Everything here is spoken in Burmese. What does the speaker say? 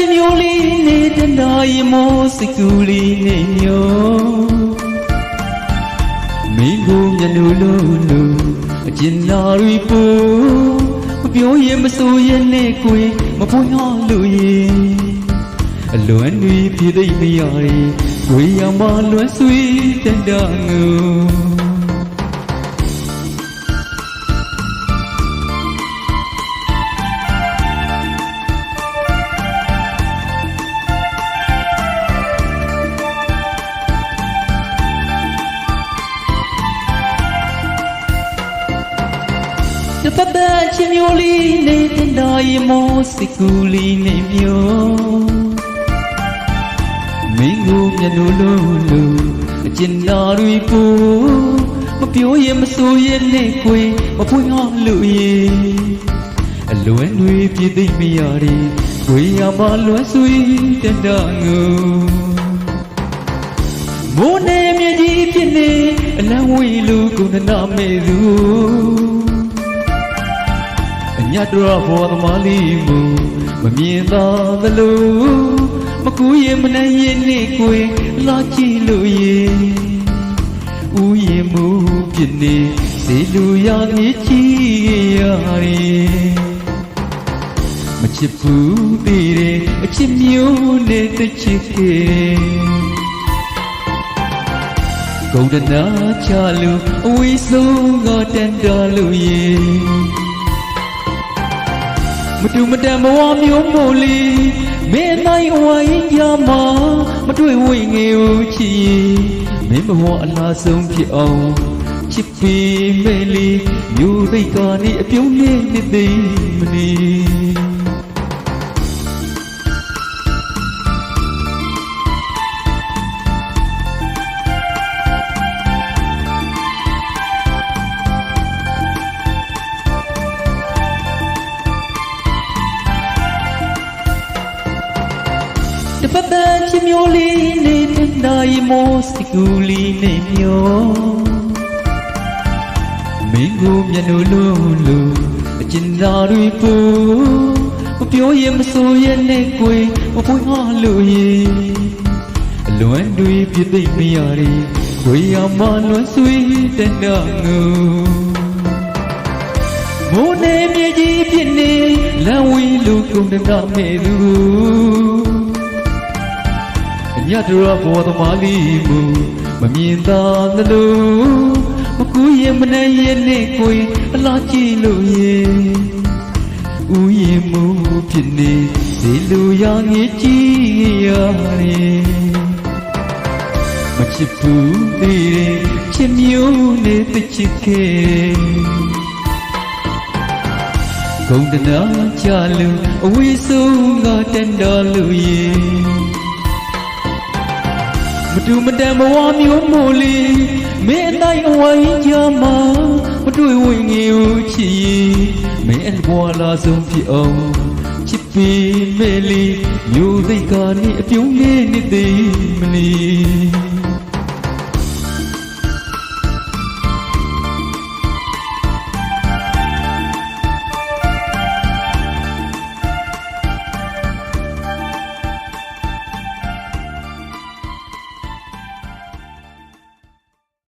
ချင်းမျိုးလေးနေတဲ့နာရီမိုးစကူလေးနေညောမင်းကိုမျက်နှာလုံးလုံးအကျဉ်းနာရီပူမပြောရင်မဆိုရင်နဲ့ကိုယ်မဖွင့်ရလို့ရင်အလွန်တွေပြည့်သိမ့်မရရင်ကိုယ်ရမလွန်ဆွေးတန်တငူ တပတ်ပတ်ချင်းမျိုးလေးနေတဲ့နာရီမိုးစကူလေးနေမျိုးမင်းကိုမျက်နှာလုံးလုံးအကျဉ်းနာတွေပူမပြောရင်မဆိုရင်နဲ့ခွေမဖွင့်အောင်လို့ရေအလွယ်တွေပြည့်သိမ့်မရတဲ့ခွေရမလွယ်ဆွေးတန်တငူမိုးနေမြကြီးဖြစ်နေအလံဝေလူကုဏနာမဲ့သူ အညတရဘောသမားလေးမူမမြင်သာသလိုမကူရင်မနိုင်ရင်နေကိုယ်လာကြည့်လို့ရေဥယျင်မူဖြစ်နေစေလူရမြည်ကြည့်ရတယ်မချစ်ဘူးသေးတယ်အချစ်မျိုးနဲ့တချစ်ခဲ့ဂုံဒနာချလို့အဝေးဆုံးကတန်တာလို့ရေ မတူမတန်ဘဝမျိုးမို့လီမင်းအတိုင်းအဝိုင်းရမှာမတွေ့ဝိငယ်ဦးချီမင်းဘဝအလားဆုံးဖြစ်အောင်ချစ်ပြီးမဲ့လီမျိုးသိက္ခာနေအပြုံးနဲ့နှစ်သိမ့်မနီ မျိုးလေးနေတဲ့နိုင်မိုးစကူလေးနေမျိုးမင်းကိုမျက်နှာလုံးလုံးအကျဉ်းသားတွေပူမပြောရင်မဆိုရင်နဲ့ကိုယ်မပွင့်ဟာလို့ရေအလွန်တွေပြည့်သိမ့်မရတဲ့ကိုယ်ရမလွန်ဆွေးတဲ့နာငူမိုးနေမြေကြီးဖြစ်နေလမ်းဝေးလူကုန်တကမဲ့သူ အညတရဘောသမားလေးမူမမြင်သာသလိုမကူရင်မနိုင်ရင်နဲ့ကိုယ်အလားကြည့်လို့ရေဥယျင်မူဖြစ်နေဒီလူရငေးကြည့်ရတယ်မချစ်ဘူးသေးတယ်ချစ်မျိုးနဲ့တချစ်ခဲ့ဂုံတနာချလူအဝေးဆုံးကတန်တော်လူရေ မတူမတန်ဘဝမျိုးမို့လီမင်းအတိုင်းအဝိုင်းကြမှာမတွေ့ဝင်ငယ်ဦးချီမင်းအဘွာလာဆုံးဖြစ်အောင်ချစ်ပြီးမဲ့လီမျိုးသိက္ခာနေအပြုံးလေးနေသေးမလီ